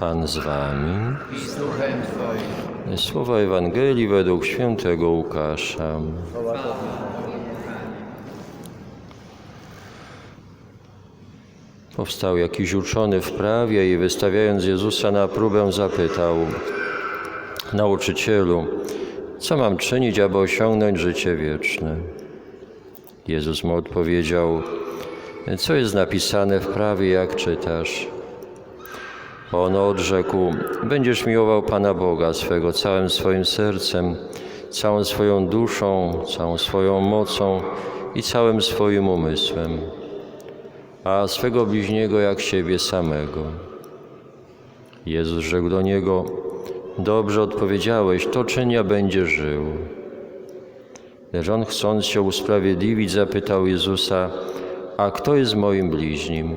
Pan z wami. Słowa Ewangelii według świętego Łukasza. Powstał jakiś uczony w prawie i wystawiając Jezusa na próbę zapytał Nauczycielu, co mam czynić, aby osiągnąć życie wieczne? Jezus mu odpowiedział Co jest napisane w prawie, jak czytasz? On odrzekł: Będziesz miłował Pana Boga swego całym swoim sercem, całą swoją duszą, całą swoją mocą i całym swoim umysłem, a swego bliźniego jak siebie samego. Jezus rzekł do niego: Dobrze odpowiedziałeś, to czynia będzie żył. Lecz on, chcąc się usprawiedliwić, zapytał Jezusa: A kto jest moim bliźnim?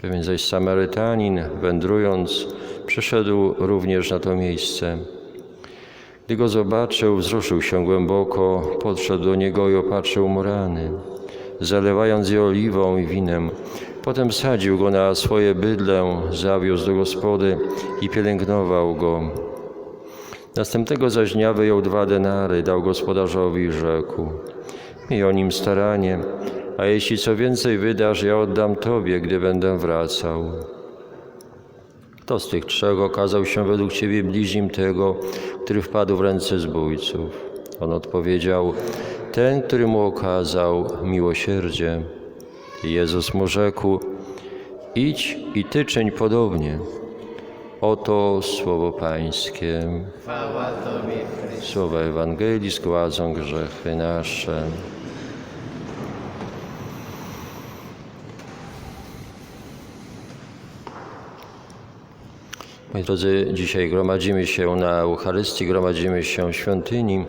Pewien zaś Samarytanin, wędrując, przyszedł również na to miejsce. Gdy go zobaczył, wzruszył się głęboko, podszedł do niego i opatrzył mu rany, zalewając je oliwą i winem. Potem sadził go na swoje bydlę, zawiózł do gospody i pielęgnował go. Następnego zaś dnia wyjął dwa denary, dał gospodarzowi i rzekł: Miej o nim staranie, a jeśli co więcej wydasz, ja oddam Tobie, gdy będę wracał. Kto z tych trzech okazał się według Ciebie bliźnim tego, który wpadł w ręce zbójców? On odpowiedział, ten, który mu okazał miłosierdzie. Jezus mu rzekł, idź i Ty czyń podobnie. Oto słowo Pańskie. Chwała Tobie, Chryste. Słowa Ewangelii zgładzą grzechy nasze. Moi drodzy, dzisiaj gromadzimy się na Eucharystii, gromadzimy się w świątyni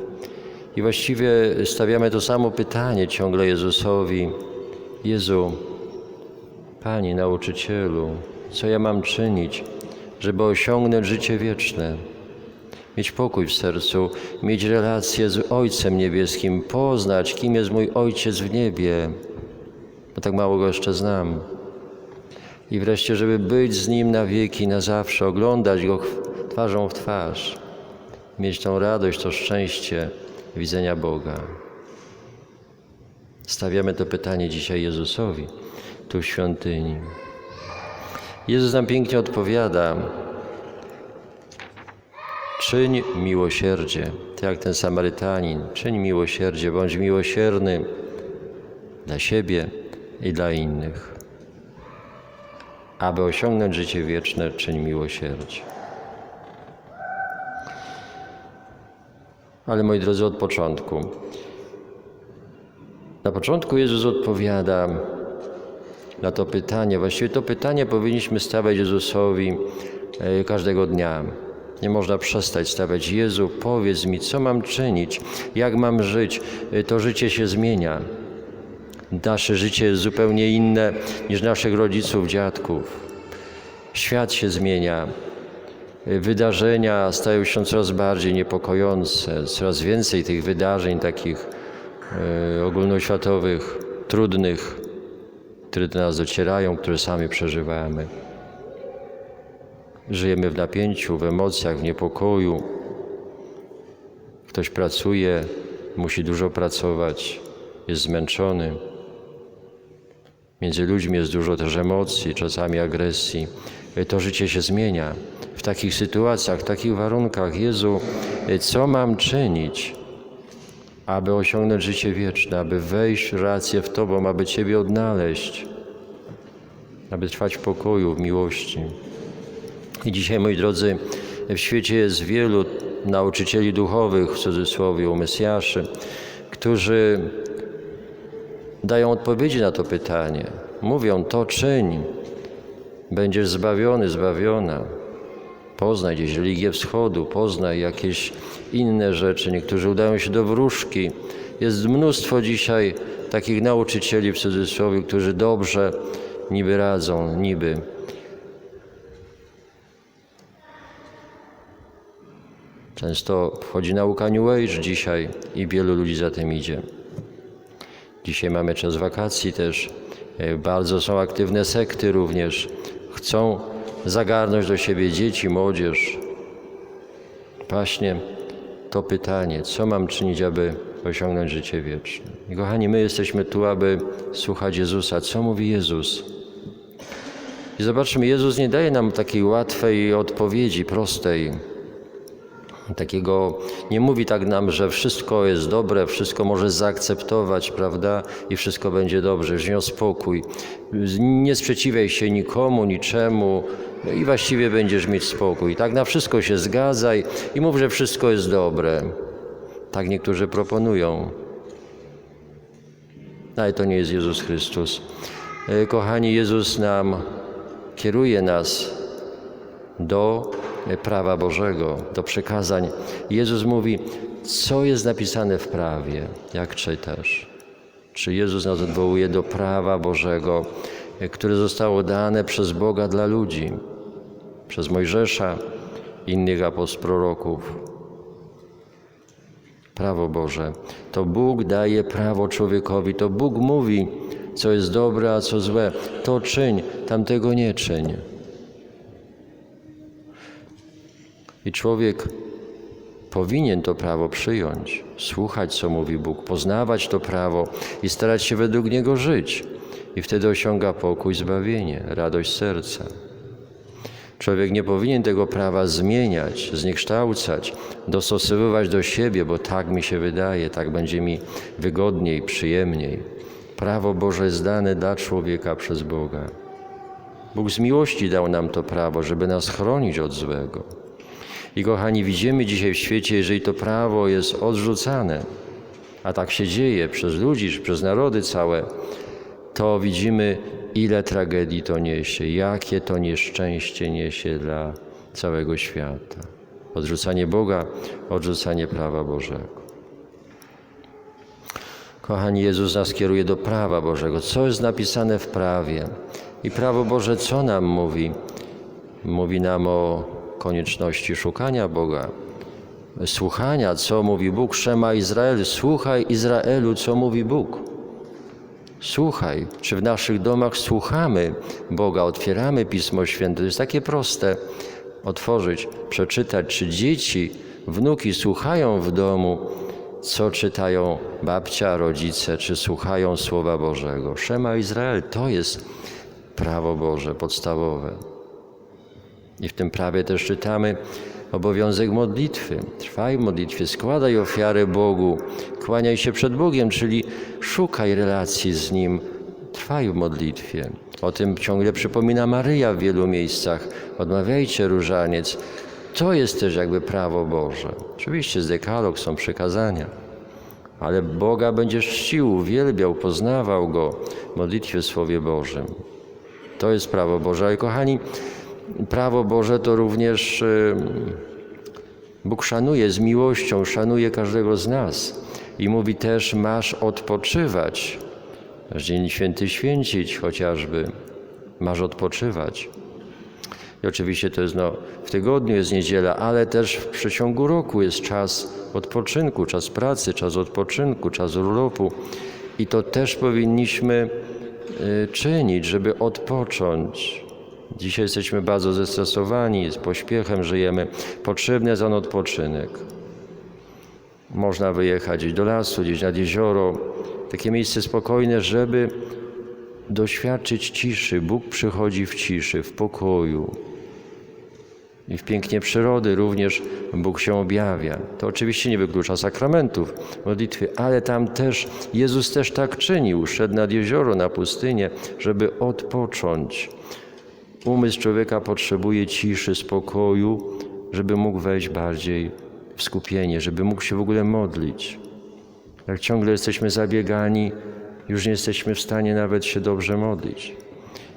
i właściwie stawiamy to samo pytanie ciągle Jezusowi. Jezu, Panie Nauczycielu, co ja mam czynić, żeby osiągnąć życie wieczne? mieć pokój w sercu, mieć relację z Ojcem Niebieskim, poznać, kim jest mój Ojciec w niebie, bo tak mało go jeszcze znam. I wreszcie, żeby być z Nim na wieki, na zawsze, oglądać Go twarzą w twarz, mieć tą radość, to szczęście widzenia Boga. Stawiamy to pytanie dzisiaj Jezusowi, tu w świątyni. Jezus nam pięknie odpowiada, Czyń miłosierdzie, tak jak ten Samarytanin. Czyń miłosierdzie, bądź miłosierny dla siebie i dla innych. Aby osiągnąć życie wieczne, czyń miłosierdzie. Ale moi drodzy, od początku. Na początku Jezus odpowiada na to pytanie. Właściwie to pytanie powinniśmy stawiać Jezusowi e, każdego dnia. Nie można przestać stawiać. Jezu, powiedz mi, co mam czynić, jak mam żyć. E, To życie się zmienia. Nasze życie jest zupełnie inne niż naszych rodziców, dziadków. Świat się zmienia. Wydarzenia stają się coraz bardziej niepokojące, coraz więcej tych wydarzeń takich e, ogólnoświatowych, trudnych, które do nas docierają, które sami przeżywamy. Żyjemy w napięciu, w emocjach, w niepokoju. Ktoś pracuje, musi dużo pracować, jest zmęczony. Między ludźmi jest dużo też emocji, czasami agresji. To życie się zmienia. W takich sytuacjach, w takich warunkach, Jezu, co mam czynić, aby osiągnąć życie wieczne, aby wejść w rację w Tobą, aby Ciebie odnaleźć, aby trwać w pokoju, w miłości. I dzisiaj, moi drodzy, w świecie jest wielu nauczycieli duchowych, w cudzysłowie, mesjaszy, którzy dają odpowiedzi na to pytanie. Mówią, to czyń, będziesz zbawiony, zbawiona. Poznaj gdzieś religię wschodu, poznaj jakieś inne rzeczy. Niektórzy udają się do wróżki. Jest mnóstwo dzisiaj takich nauczycieli w cudzysłowie, którzy dobrze niby radzą, niby. Często wchodzi nauka New Age dzisiaj i wielu ludzi za tym idzie. Dzisiaj mamy czas wakacji też. E, Bardzo są aktywne sekty również. Chcą zagarnąć do siebie dzieci, młodzież. Właśnie to pytanie, co mam czynić, aby osiągnąć życie wieczne. I kochani, my jesteśmy tu, aby słuchać Jezusa. Co mówi Jezus? I zobaczmy, Jezus nie daje nam takiej łatwej odpowiedzi, prostej. Takiego nie mówi tak nam, że wszystko jest dobre, wszystko może zaakceptować, prawda? I wszystko będzie dobrze, że miał spokój. Nie sprzeciwiaj się nikomu, niczemu no i właściwie będziesz mieć spokój. Tak na wszystko się zgadzaj i mów, że wszystko jest dobre. Tak niektórzy proponują. Ale to nie jest Jezus Chrystus. E, Kochani, Jezus nam kieruje nas do prawa Bożego, do przekazań. Jezus mówi, co jest napisane w prawie, jak czytasz. Czy Jezus nas odwołuje do prawa Bożego, które zostało dane przez Boga dla ludzi, przez Mojżesza, innych apostołów, proroków. Prawo Boże. To Bóg daje prawo człowiekowi, to Bóg mówi, co jest dobre, a co złe. To czyń, tamtego nie czyń. I człowiek powinien to prawo przyjąć, słuchać, co mówi Bóg, poznawać to prawo i starać się według niego żyć. I wtedy osiąga pokój, zbawienie, radość serca. Człowiek nie powinien tego prawa zmieniać, zniekształcać, dostosowywać do siebie, bo tak mi się wydaje, tak będzie mi wygodniej, przyjemniej. Prawo Boże jest dane dla człowieka przez Boga. Bóg z miłości dał nam to prawo, żeby nas chronić od złego. I kochani, widzimy dzisiaj w świecie, jeżeli to prawo jest odrzucane, a tak się dzieje przez ludzi, przez narody całe, to widzimy, ile tragedii to niesie, jakie to nieszczęście niesie dla całego świata. Odrzucanie Boga, odrzucanie prawa Bożego. Kochani, Jezus nas kieruje do prawa Bożego. Co jest napisane w prawie? I prawo Boże co nam mówi? Mówi nam o konieczności szukania Boga, słuchania, co mówi Bóg. Szema Izrael, słuchaj Izraelu, co mówi Bóg. Słuchaj, czy w naszych domach słuchamy Boga, otwieramy Pismo Święte. To jest takie proste otworzyć, przeczytać, czy dzieci, wnuki słuchają w domu, co czytają babcia, rodzice, czy słuchają Słowa Bożego. Szema Izrael to jest prawo Boże podstawowe. I w tym prawie też czytamy obowiązek modlitwy. Trwaj w modlitwie, składaj ofiarę Bogu, kłaniaj się przed Bogiem, czyli szukaj relacji z Nim, trwaj w modlitwie. O tym ciągle przypomina Maryja w wielu miejscach. Odmawiajcie różaniec. To jest też jakby prawo Boże. Oczywiście z dekalog są przykazania, ale Boga będziesz czcił, uwielbiał, poznawał Go w modlitwie w Słowie Bożym. To jest prawo Boże. Ale kochani, prawo Boże to również y, Bóg szanuje z miłością, szanuje każdego z nas i mówi też: Masz odpoczywać. Dzień Święty święcić chociażby, masz odpoczywać. I oczywiście to jest no, w tygodniu jest niedziela, ale też w przeciągu roku jest czas odpoczynku, czas pracy, czas odpoczynku, czas urlopu. I to też powinniśmy y, czynić, żeby odpocząć. Dzisiaj jesteśmy bardzo zestresowani, z pośpiechem żyjemy. Potrzebny jest on odpoczynek. Można wyjechać do lasu, gdzieś nad jezioro, takie miejsce spokojne, żeby doświadczyć ciszy. Bóg przychodzi w ciszy, w pokoju. I w pięknie przyrody również Bóg się objawia. To oczywiście nie wyklucza sakramentów, modlitwy, ale tam też Jezus też tak czynił. Szedł nad jezioro, na pustynię, żeby odpocząć. Umysł człowieka potrzebuje ciszy, spokoju, żeby mógł wejść bardziej w skupienie, żeby mógł się w ogóle modlić. Jak ciągle jesteśmy zabiegani, już nie jesteśmy w stanie nawet się dobrze modlić.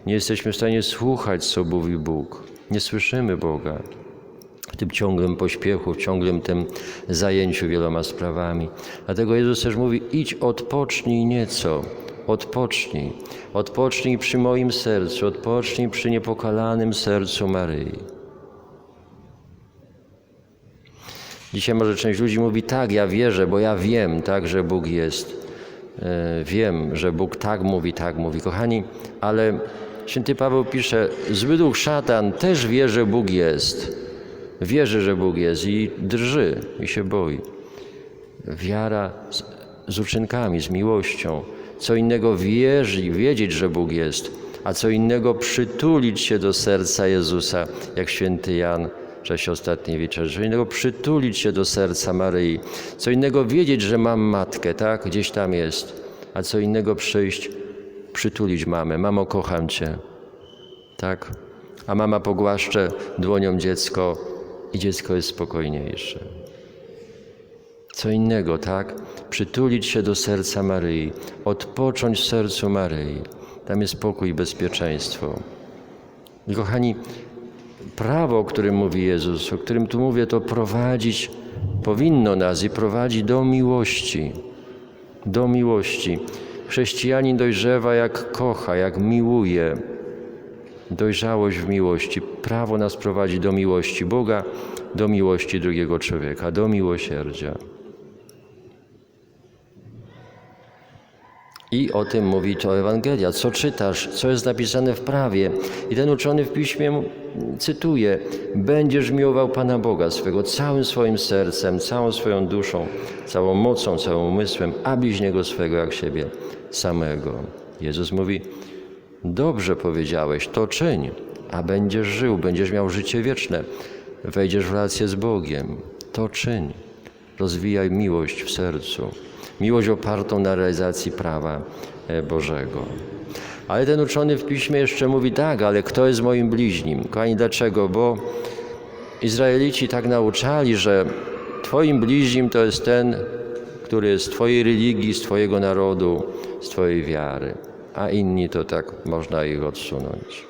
Nie jesteśmy w stanie słuchać, co mówi Bóg. Nie słyszymy Boga. tym ciągłym pośpiechu, w ciągłym tym zajęciu wieloma sprawami. Dlatego Jezus też mówi: idź, odpocznij nieco, odpocznij. Odpocznij przy moim sercu, odpocznij przy niepokalanym sercu Maryi. Dzisiaj może część ludzi mówi: tak, ja wierzę, bo ja wiem, tak, że Bóg jest. E, Wiem, że Bóg tak mówi, tak mówi. Kochani, ale święty Paweł pisze: zły duch szatan też wie, że Bóg jest. Wierzy, że Bóg jest i drży i się boi. Wiara z, z uczynkami, z miłością. Co innego wierzyć, wiedzieć, że Bóg jest, a co innego przytulić się do serca Jezusa, jak święty Jan w czasie ostatniej wieczerzy. Co innego przytulić się do serca Maryi. Co innego wiedzieć, że mam matkę, tak? Gdzieś tam jest. A co innego przyjść, przytulić mamę. Mamo, kocham Cię. Tak? A mama pogłaszcze dłonią dziecko i dziecko jest spokojniejsze. Co innego, tak? Przytulić się do serca Maryi, odpocząć w sercu Maryi. Tam jest pokój i bezpieczeństwo. I kochani, prawo, o którym mówi Jezus, o którym tu mówię, to prowadzić, powinno nas i prowadzi do miłości. Do miłości. Chrześcijanin dojrzewa jak kocha, jak miłuje. Dojrzałość w miłości. Prawo nas prowadzi do miłości Boga, do miłości drugiego człowieka, do miłosierdzia. I o tym mówi to Ewangelia. Co czytasz, co jest napisane w prawie. I ten uczony w piśmie cytuje: Będziesz miłował Pana Boga swego całym swoim sercem, całą swoją duszą, całą mocą, całym umysłem, a bliźniego swego jak siebie samego. Jezus mówi: Dobrze powiedziałeś, to czyń, a będziesz żył, będziesz miał życie wieczne. Wejdziesz w relację z Bogiem. To czyń. Rozwijaj miłość w sercu. Miłość opartą na realizacji prawa e, Bożego. Ale ten uczony w piśmie jeszcze mówi tak, ale kto jest moim bliźnim? Kochani, dlaczego? Bo Izraelici tak nauczali, że Twoim bliźnim to jest ten, który jest z Twojej religii, z Twojego narodu, z Twojej wiary, a inni to tak można ich odsunąć.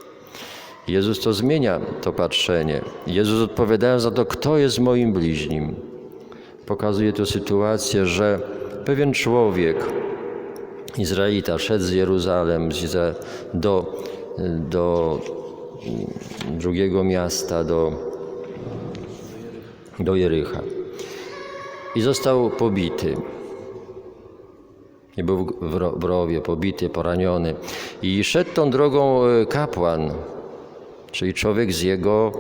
Jezus to zmienia, to patrzenie. Jezus odpowiadając za to, kto jest moim bliźnim, pokazuje tu sytuację, że pewien człowiek, Izraelita, szedł z Jeruzalem do, do drugiego miasta, do, do Jericha i został pobity. I był w rowie, pobity, poraniony. I szedł tą drogą e, kapłan, czyli człowiek z jego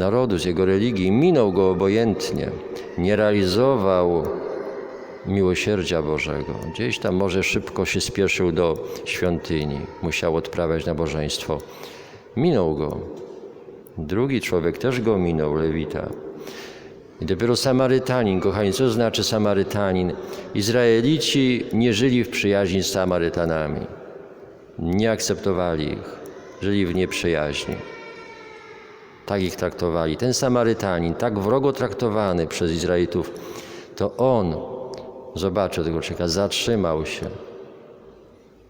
narodu, z jego religii. Minął go obojętnie. Nie realizował miłosierdzia Bożego. Gdzieś tam może szybko się spieszył do świątyni. Musiał odprawiać nabożeństwo. Minął go. Drugi człowiek też go minął, Lewita. I dopiero Samarytanin, kochani, co znaczy Samarytanin? Izraelici nie żyli w przyjaźni z Samarytanami. Nie akceptowali ich. Żyli w nieprzyjaźni. Tak ich traktowali. Ten Samarytanin, tak wrogo traktowany przez Izraelitów, to on zobaczył tego człowieka, zatrzymał się.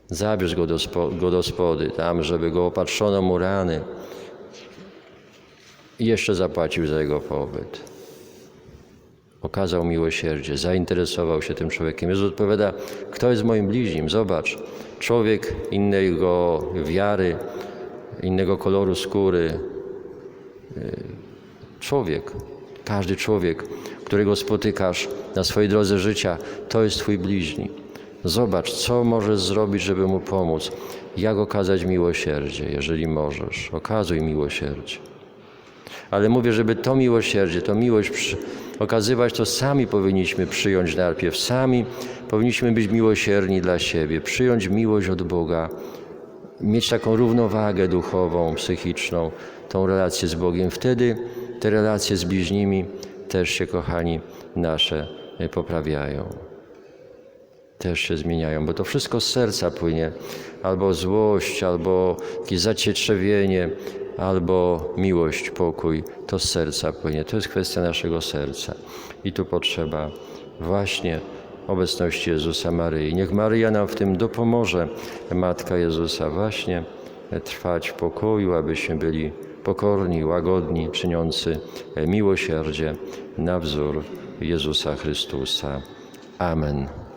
Zabierz go do, spo, go do spody, tam, żeby go opatrzono mu rany. I jeszcze zapłacił za jego pobyt okazał miłosierdzie, zainteresował się tym człowiekiem. Jezus odpowiada, kto jest moim bliźnim? Zobacz, człowiek innego wiary, innego koloru skóry. Yy, Człowiek, każdy człowiek, którego spotykasz na swojej drodze życia, to jest Twój bliźni. Zobacz, co możesz zrobić, żeby mu pomóc. Jak okazać miłosierdzie, jeżeli możesz. Okazuj miłosierdzie. Ale mówię, żeby to miłosierdzie, to miłość przy, okazywać, to sami powinniśmy przyjąć najpierw. Sami powinniśmy być miłosierni dla siebie, przyjąć miłość od Boga, mieć taką równowagę duchową, psychiczną, tą relację z Bogiem. Wtedy te relacje z bliźnimi też się, kochani, nasze e, poprawiają. Też się zmieniają, bo to wszystko z serca płynie. Albo złość, albo jakieś zacietrzewienie, albo miłość, pokój, to z serca płynie. To jest kwestia naszego serca. I tu potrzeba właśnie obecności Jezusa Maryi. Niech Maryja nam w tym dopomoże, Matka Jezusa, właśnie trwać w pokoju, abyśmy byli pokorni, łagodni, czyniący miłosierdzie na wzór Jezusa Chrystusa. Amen.